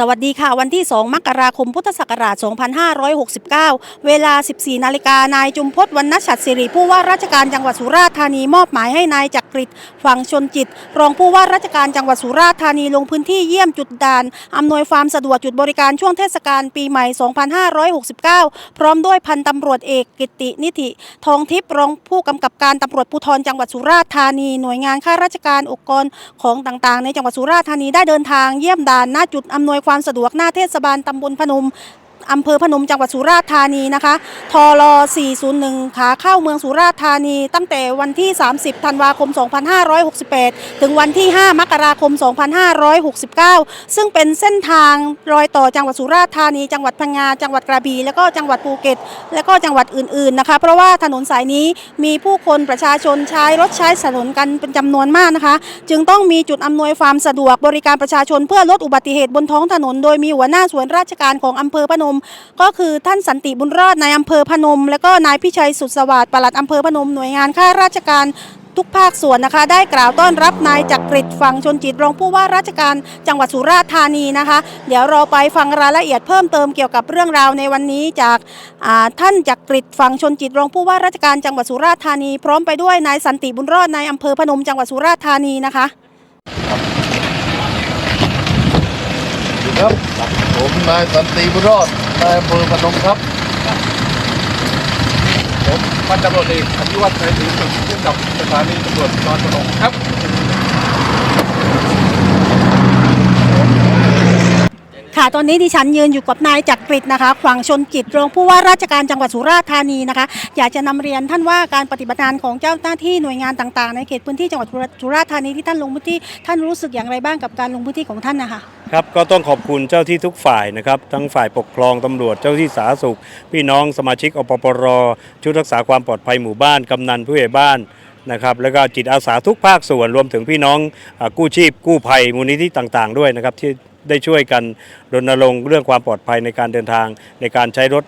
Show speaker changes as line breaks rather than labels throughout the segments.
สวัสดีค่ะ วันที่ 2 มกราคม พุทธศักราช 2569 เวลา 14 นาฬิกานายจุมพจน์วรรณฉัตรสิริ ผู้ว่าราชการจังหวัดสุราษฎร์ธานีมอบหมายให้นายจักริดฝั่งชนจิต รองผู้ว่าราชการจังหวัดสุราษฎร์ธานีลงพื้นที่เยี่ยมจุดด่าน อำนวยความสะดวกจุดบริการช่วงเทศกาลปีใหม่ 2569 พร้อมด้วยพันตำรวจเอกกิตตินิติ ทองทิพย์รองผู้กำกับการตำรวจภูธรจังหวัดสุราษฎร์ธานี หน่วยงานข้าราชการองค์กรของต่างๆ ในจังหวัดสุราษฎร์ธานีได้เดินทางเยี่ยมด่านหน้าจุดอำนวยความสะดวกหน้าเทศบาลตำบลพนม อำเภอพนมจังหวัดสุราษฎร์ธานีนะคะทร401 ขาเข้าเมืองสุราษฎร์ธานี ตั้งแต่วันที่ 30 ธันวาคม 2568 ถึงวันที่ 5 มกราคม 2569 ซึ่งเป็นเส้นทางรอยต่อจังหวัดสุราษฎร์ธานี จังหวัดพังงา จังหวัดกระบี่ แล้วก็จังหวัดภูเก็ต และก็จังหวัดอื่นๆนะคะ เพราะว่าถนนสายนี้มีผู้คนประชาชนใช้รถใช้ถนนกันเป็นจำนวนมากนะคะ จึงต้องมีจุดอำนวยความสะดวกบริการประชาชนเพื่อลดอุบัติเหตุบนท้องถนน โดยมีหัวหน้าส่วนราชการของอำเภอพนมก็คือท่านสันติบุญรอดนายอำเภอพนม และก็นายพิชัยสุดสวัสดิ์ปลัดอำเภอพนมหน่วยงานข้าราชการทุกภาคส่วนนะคะ ได้กล่าวต้อนรับนายจักริดฝั่งชนจิตรองผู้ว่าราชการจังหวัดสุราษฎร์ธานีนะคะ เดี๋ยวเราไปฟังรายละเอียดเพิ่มเติมเกี่ยวกับเรื่องราวในวันนี้จากาท่านจักริดฝั่งชนจิตรองผู้ว่าราชการจังหวัดสุราษฎร์ธานี พร้อมไปด้วยนายสันติบุญรอดนายอำเภอพนมจังหวัดสุราษฎร์ธานีนะคะ
ครับ ผมนายสันติบุรอดนายอำเภอพนมครับ
ผมพันตำรวจเอกอภิวัตชัยศรีสุขผู้กำกับสถานีตำรวจนอนพนมครับ
ค่ะ ตอนนี้ดิฉันยืนอยู่กับนายจักริดนะคะขวางชนจิตรองผู้ว่าราชการจังหวัดสุราษฎร์ธานีนะคะ อยากจะนำเรียนท่านว่าการปฏิบัติงานของเจ้าหน้าที่หน่วยงานต่างๆ ในเขตพื้นที่จังหวัดสุราษฎร์ธานีที่ท่านลงพื้นที่ท่านรู้สึกอย่างไรบ้างกับการลงพื้นที่ของท่านนะคะ
ครับก็ต้องขอบคุณเจ้าที่ทุกฝ่ายนะครับทั้งฝ่ายปกครองตำรวจเจ้าที่สาธารณสุข พี่น้องสมาชิกอปปรชุดรักษาความปลอดภัยหมู่บ้านกำนันผู้ใหญ่บ้านนะครับแล้วก็จิตอาสาทุกภาคส่วนรวมถึงพี่น้องอากู้ชีพกู้ภัยมูลนิธิต่าง ๆ ด้วยนะครับที่ ได้ช่วยกันรณรงค์เรื่องความปลอดภัยในการเดินทางในการใช้รถ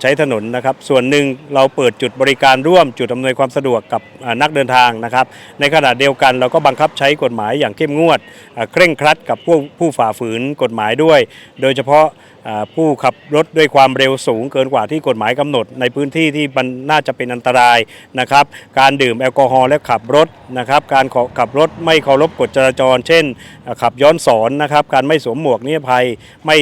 ใช้ถนนนะครับ ส่วนหนึ่งเราเปิดจุดบริการร่วมจุดอำนวยความสะดวกกับนักเดินทางนะครับ ในขณะเดียวกันเราก็บังคับใช้กฎหมายอย่างเข้มงวด เคร่งครัดกับผู้ผู้ฝ่าฝืนกฎหมายด้วย โดยเฉพาะผู้ขับรถด้วยความเร็วสูงเกินกว่าที่กฎหมายกำหนด ในพื้นที่ที่มันน่าจะเป็นอันตรายนะครับ การดื่มแอลกอฮอล์และขับรถนะครับ การขับรถไม่เคารพกฎจราจร เช่น ขับย้อนสอนนะครับ การไม่สวมหมวกนิรภัย ไม่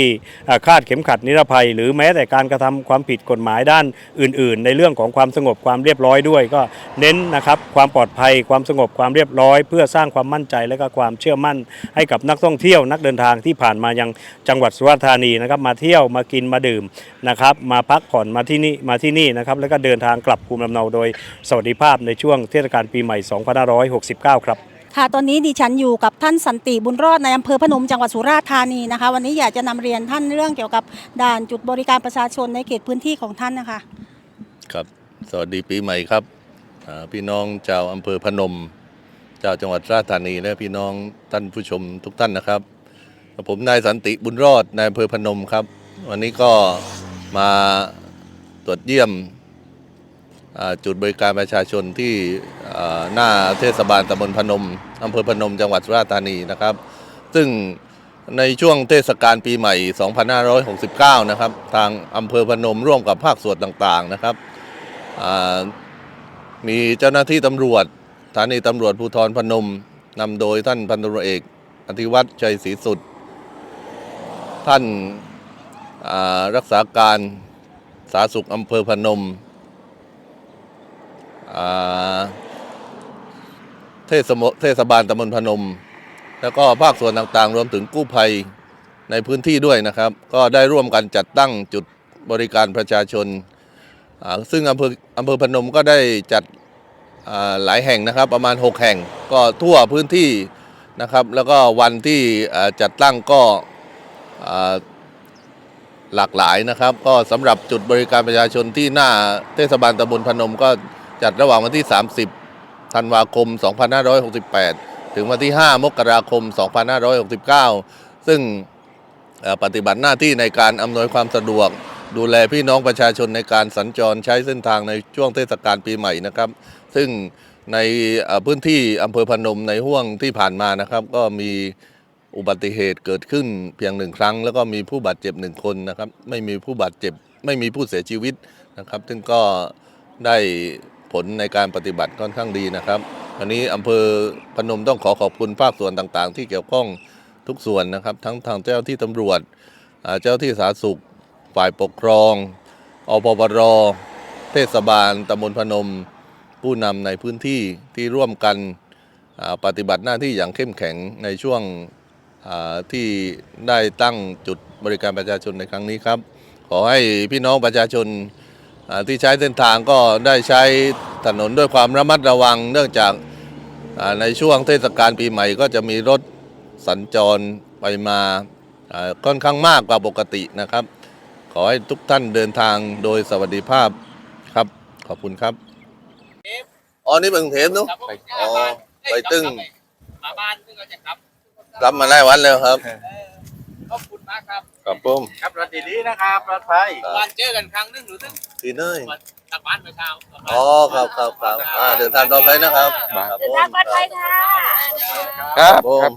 คาดเข็มขัดนิรภัย หรือแม้แต่การกระทำความผิดกฎหมายด้านอื่น ๆ ในเรื่องของความสงบความเรียบร้อยด้วย ก็เน้นนะครับความปลอดภัยความสงบความเรียบร้อย เพื่อสร้างความมั่นใจและก็ความเชื่อมั่น ให้กับนักท่องเที่ยวนักเดินทางที่ผ่านมายังจังหวัดสุราษฎร์ธานีนะครับมาเที่ยวมากินมาดื่มนะครับมาพักผ่อนมาที่นี่มาที่นี่นะครับแล้วก็เดินทางกลับภูมิลำเนาโดยสวัสดิภาพในช่วงเทศกาลปีใหม่ 2569 ครับ
ค่ะตอนนี้ดิฉันอยู่กับท่านสันติบุญรอดในอำเภอพนมจังหวัดสุราษฎร์ธานีนะคะ วันนี้อยากจะนำเรียนท่านเรื่องเกี่ยวกับด่านจุดบริการประชาชนในเขตพื้นที่ของท่านนะคะ
ครับ สวัสดีปีใหม่ครับพี่น้องชาวอำเภอพนมชาวจังหวัดสุราชธานี และพี่น้องท่านผู้ชมทุกท่านนะครับ ผมนายสันติบุญรอดนายอำเภอพนมครับ วันนี้ก็มาตรวจเยี่ยม จุดบริการประชาชนที่หน้าเทศบาลตำบลพนมอำเภอพนมจังหวัดสุราษฎร์ธานีนะครับ ซึ่งในช่วงเทศกาลปีใหม่ 2569 นะครับ ทางอำเภอพนมร่วมกับภาคส่วนต่างๆนะครับ มีเจ้าหน้าที่ตำรวจสถานีตำรวจภูธรพนมนำโดยท่านพันตำรวจเอกอธิวัตรชัยศรีสุด ท่านารักษาการสาธารณสุขอำเภอพนม เทศมเทศบาลตำบลพนม แล้วก็ภาคส่วนต่างๆ รวมถึงกู้ภัยในพื้นที่ด้วยนะครับ ก็ได้ร่วมกันจัดตั้งจุดบริการประชาชนาซึ่งอำเภออำเภอพนมก็ได้จัดหลายแห่งนะครับ ประมาณ 6 แห่งก็ทั่วพื้นที่นะครับ แล้วก็วันที่จัดตั้งก็หลากหลายนะครับ ก็สำหรับจุดบริการประชาชนที่หน้าเทศบาลตำบลพนมก็ จัดระหว่างวันที่ 30 ธันวาคม 2568 ถึงวันที่ 5 มกราคม 2569 ซึ่งปฏิบัติหน้าที่ในการอำนวยความสะดวก ดูแลพี่น้องประชาชนในการสัญจรใช้เส้นทางในช่วงเทศกาลปีใหม่นะครับ ซึ่งในพื้นที่อำเภอพนมในห่วงที่ผ่านมานะครับ ก็มีอุบัติเหตุเกิดขึ้นเพียงหนึ่งครั้ง แล้วก็มีผู้บาดเจ็บหนึ่งคนนะครับ ไม่มีผู้บาดเจ็บ ไม่มีผู้เสียชีวิตนะครับ ซึ่งก็ได้ ผลในการปฏิบัติค่อนข้างดีนะครับ อันนี้อำเภอพนมต้องขอขอบคุณภาคส่วนต่างๆ ที่เกี่ยวข้องทุกส่วนนะครับ ทั้งทางเจ้าที่ตำรวจ เจ้าที่สาธารณสุข ฝ่ายปกครองอปปรเทศบาลตำบลพนม ผู้นำในพื้นที่ที่ร่วมกันปฏิบัติหน้าที่อย่างเข้มแข็งในช่วงที่ได้ตั้งจุดบริการประชาชนในครั้งนี้ครับ ขอให้พี่น้องประชาชน ที่ใช้เส้นทางก็ได้ใช้ถนนด้วยความระมัดระวัง เนื่องจากอ่าในช่วงเทศกาลปีใหม่ก็จะมีรถสัญจรไปมาอ่าค่อนข้างมากกว่าปกตินะครับ ขอให้ทุกท่านเดินทางโดยสวัสดิภาพครับ ขอบคุณครับอ๋อนี่เป็นกรุงเทพเนุ๊อ๋อไปตึ้ง
มาบ้านซึ่งเราจะกลับ
รับมาได้วันแล้วครับ
ขอบคุณ มากครับ
ครับผม
ครับรถดีๆนะครับรถไฟ
บ้านเจอกันครั้งหนึงหรือถึง
ทีเนย
วันกลับบ้านไปเช้า
อ๋อครับครับครับอ่าเดินทางปลอดภัยนะครับครับผม
ทางปลอดภัยค่ะ
ครับ ผม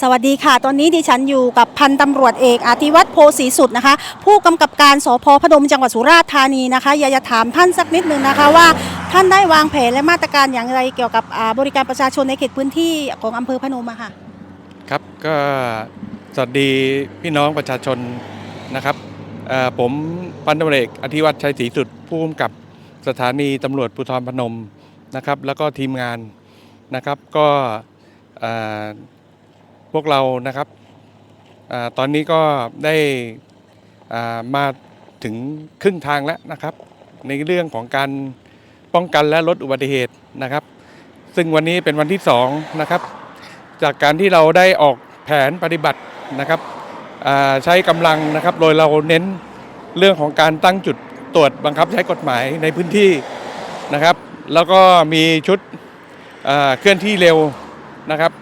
สวัสดีค่ะ ตอนนี้ดิฉันอยู่กับพันตำรวจเอกอาทิวัตรโพสีสุดนะคะ ผู้กำกับการสพพนมจังหวัดสุราษฎร์ธานีนะคะ อยากจะถามท่านสักนิดนึงนะคะว่าท่านได้วางแผนและมาตรการอย่างไรเกี่ยวกับอ่าบริการประชาชนในเขตพื้นที่ของอำเภอพนมอะค่ะ
ครับก็สวัสดีพี่น้องประชาชนนะครับผมพันตำรวจเอกอธิวัตรชัยศรีสุดผู้กำกับสถานีตำรวจภูธรพนมนะครับ แล้วก็ทีมงานนะครับก็พวกเรานะครับอตอนนี้ก็ได้มาถึงครึ่งทางแล้วนะครับ ในเรื่องของการป้องกันและลดอุบัติเหตุนะครับ ซึ่งวันนี้เป็นวันที่สองนะครับ จากการที่เราได้ออกแผนปฏิบัตินะครับใช้กำลังนะครับโดยเราเน้นเรื่องของการตั้งจุดตรวจบังคับใช้กฎหมายในพื้นที่นะครับ แล้วก็มีชุดเคลื่อนที่เร็วนะครับ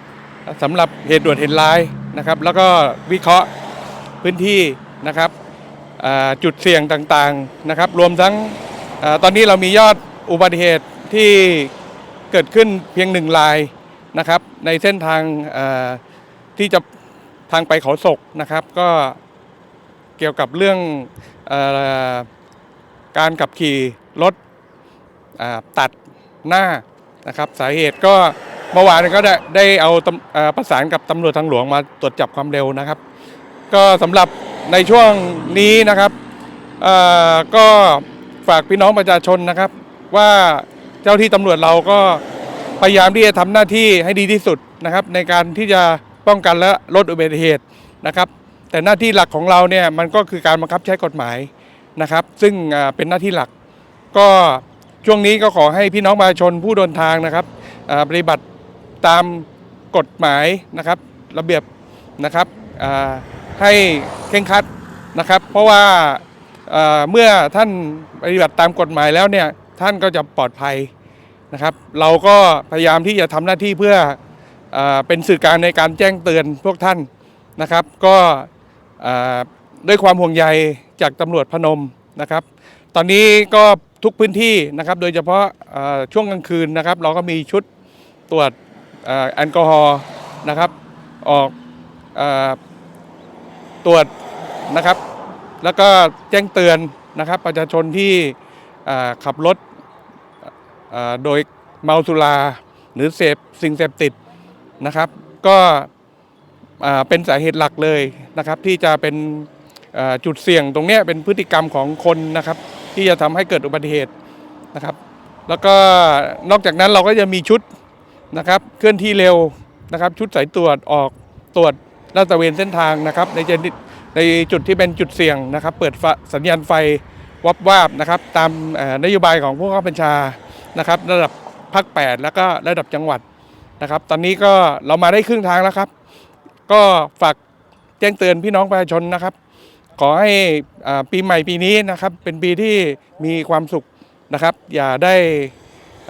สำหรับเหตุด่วนเหตุร้ายนะครับ แล้วก็วิเคราะห์พื้นที่นะครับจุดเสี่ยงต่างๆนะครับ รวมทั้งอตอนนี้เรามียอดอุบัติเหตุที่เกิดขึ้นเพียงหนึ่งราย นะครับในเส้นทางที่จะทางไปเขาศกนะครับ ก็เกี่ยวกับเรื่องออการขับขี่รถตัดหน้านะครับ สาเหตุก็เมื่อวานก็ได้ได้เอาเอ่อประสานกับตำรวจทางหลวงมาตรวจจับความเร็วนะครับ ก็สำหรับในช่วงนี้นะครับก็ฝากพี่น้องประชาชนนะครับ ว่าเจ้าที่ตำรวจเราก็ พยายามที่จะทำหน้าที่ให้ดีที่สุดนะครับ ในการที่จะป้องกันและลดอุบัติเหตุนะครับ แต่หน้าที่หลักของเราเนี่ยมันก็คือการบังคับใช้กฎหมายนะครับ ซึ่งเป็นหน้าที่หลัก ก็ช่วงนี้ก็ขอให้พี่น้องประชาชนผู้เดินทางนะครับปฏิบัติตามกฎหมายนะครับ ระเบียบนะครับให้เคร่งครัดนะครับ เพราะว่าเมื่อท่านปฏิบัติตามกฎหมายแล้วเนี่ยท่านก็จะปลอดภัย นะครับ เราก็พยายามที่จะทำหน้าที่เพื่อเอเป็นสื่อกลางในการแจ้งเตือนพวกท่านนะครับ ก็ด้วยความห่วงใยจากตำรวจพนมนะครับ ตอนนี้ก็ทุกพื้นที่นะครับ โดยเฉพาะช่วงกลางคืนนะครับ เราก็มีชุดตรวจแอลกอฮอล์นะครับออกอตรวจนะครับ แล้วก็แจ้งเตือนนะครับ ประชาชนที่ขับรถ โดยเมาสุราหรือเสพสิ่งเสพติดนะครับ ก็เป็นสาเหตุหลักเลยนะครับ ที่จะเป็นจุดเสี่ยงตรงนี้เป็นพฤติกรรมของคนนะครับ ที่จะทำให้เกิดอุบัติเหตุนะครับ แล้วก็นอกจากนั้นเราก็จะมีชุดนะครับเคลื่อนที่เร็วนะครับ ชุดสายตรวจออกตรวจลาดตระเวนเส้นทางนะครับ ในจะในจุดที่เป็นจุดเสี่ยงนะครับ เปิดสัญญาณไฟวับวาบนะครับ ตามนโยบายของผู้ข้าบัญชา นะครับ ระดับภาค 8 แล้วก็ระดับจังหวัดนะครับ ตอนนี้ก็เรามาได้ครึ่งทางแล้วครับ ก็ฝากแจ้งเตือนพี่น้องประชาชนนะครับ ขอให้อ่าปีใหม่ปีนี้นะครับ เป็นปีที่มีความสุขนะครับ อย่าได้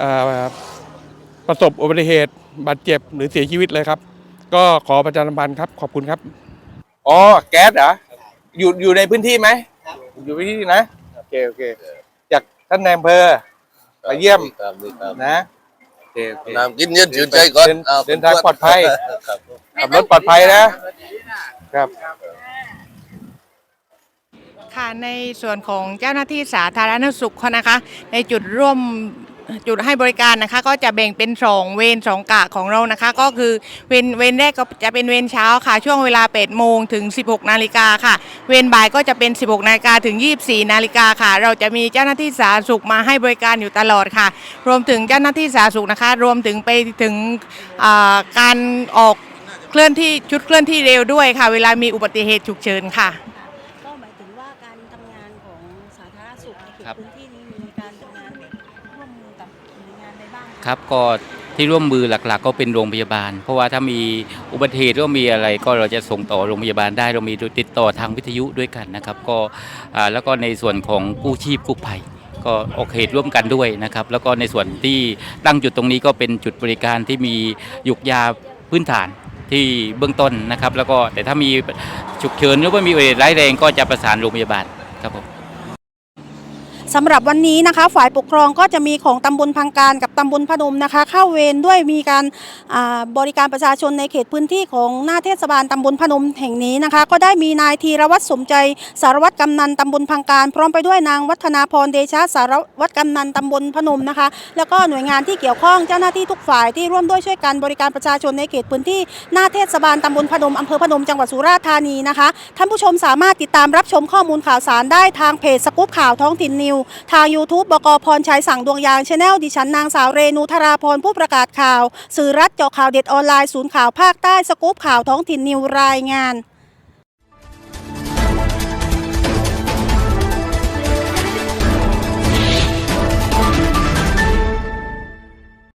อ่าประสบอุบัติเหตุบาดเจ็บหรือเสียชีวิตเลยครับ ก็ขอประชาสัมพันธ์ครับขอบคุณครับ
อ๋อแก๊สเหรออยู่อยู่ในพื้นที่ไหมอยู่พื้นที่นะโอเคโอเคจากท่านนายอำเภอ มาเยี่ยม
ครับนี่ครับ
นะเคโอเค
น้ำกินเย็นชื่นใจก่อน
เดิน
อ้ว
เดินทางปลอดภัย
ครับ
ขับรถปลอดภัยนะ ครับ
ค่ะในส่วนของเจ้าหน้าที่สาธารณสุขนะคะ ในจุดร่วม จุดให้บริการนะคะ ก็จะแบ่งเป็นสองเวรสองกะของเรานะคะ ก็คือเวรเวรแรกก็จะเป็นเวรเช้าค่ะ ช่วงเวลา8โมงถึง 16 นาฬิกาค่ะ เวรบ่ายก็จะเป็น 16 นาฬิกาถึง 24 นาฬิกาค่ะ เราจะมีเจ้าหน้าที่สาธารณสุขมาให้บริการอยู่ตลอดค่ะ รวมถึงเจ้าหน้าที่สาธารณสุขนะคะ รวมถึงไปถึงการออกเคลื่อนที่ชุดเคลื่อนที่เร็วด้วยค่ะ เวลามีอุบัติเหตุฉุกเฉินค่ะ
ครับ
ก็ที่ร่วมมือห
ลักๆ ก็เป็นโรงพยาบาล เพราะว่าถ้ามีอุบัติเหตุหรือว่ามีอะไรก็เราจะส่งต่อโรงพยาบาลได้เรามีติดต่อทางวิทยุด้วยกันนะครับ ก็แล้วก็ในส่วนของกู้ชีพกู้ภัยก็โอเคร่วมกันด้วยนะครับ แล้วก็ในส่วนที่ตั้งจุดตรงนี้ก็เป็นจุดบริการที่มีหยุกยาพื้นฐานที่เบื้องต้นนะครับ แล้วก็แต่ถ้ามีฉุกเฉินหรือว่ามีเหตุร้ายแรงก็จะประสานโรงพยาบาลครับผม
สำหรับวันนี้นะคะฝ่ายปกครองก็จะมีของตำบลพังการกับตำบลพนมนะคะ เข้าเวรด้วยมีการบริการประชาชนในเขตพื้นที่ของหน้าเทศบาลตำบลพนมแห่งนี้นะคะ ก็ได้มีนายธีรวัตรสมใจสารวัตรกำนันตำบลพังการ พร้อมไปด้วยนางวัฒนาพรเดชะสารวัตรกำนันตำบลพนมนะคะ แล้วก็หน่วยงานที่เกี่ยวข้องเจ้าหน้าที่ทุกฝ่ายที่ร่วมด้วยช่วยกันบริการประชาชนในเขตพื้นที่หน้าเทศบาลตำบลพนมอำเภอพนมจังหวัดสุราษฎร์ธานีนะคะท่านผู้ชมสามารถติดตามรับชมข้อมูลข่าวสารได้ทางเพจสกู๊ปข่าวท้องถิ่นนิวทาง YouTube บกพรชัยสั่งดวงยางชาแนลดิฉันนางสาวเรนูธราพรผู้ประกาศข่าว สื่อรัฐเจาะข่าวเด็ดออนไลน์ศูนย์ข่าวภาคใต้สกู๊ปข่าวท้องถิ่นนิวรายงาน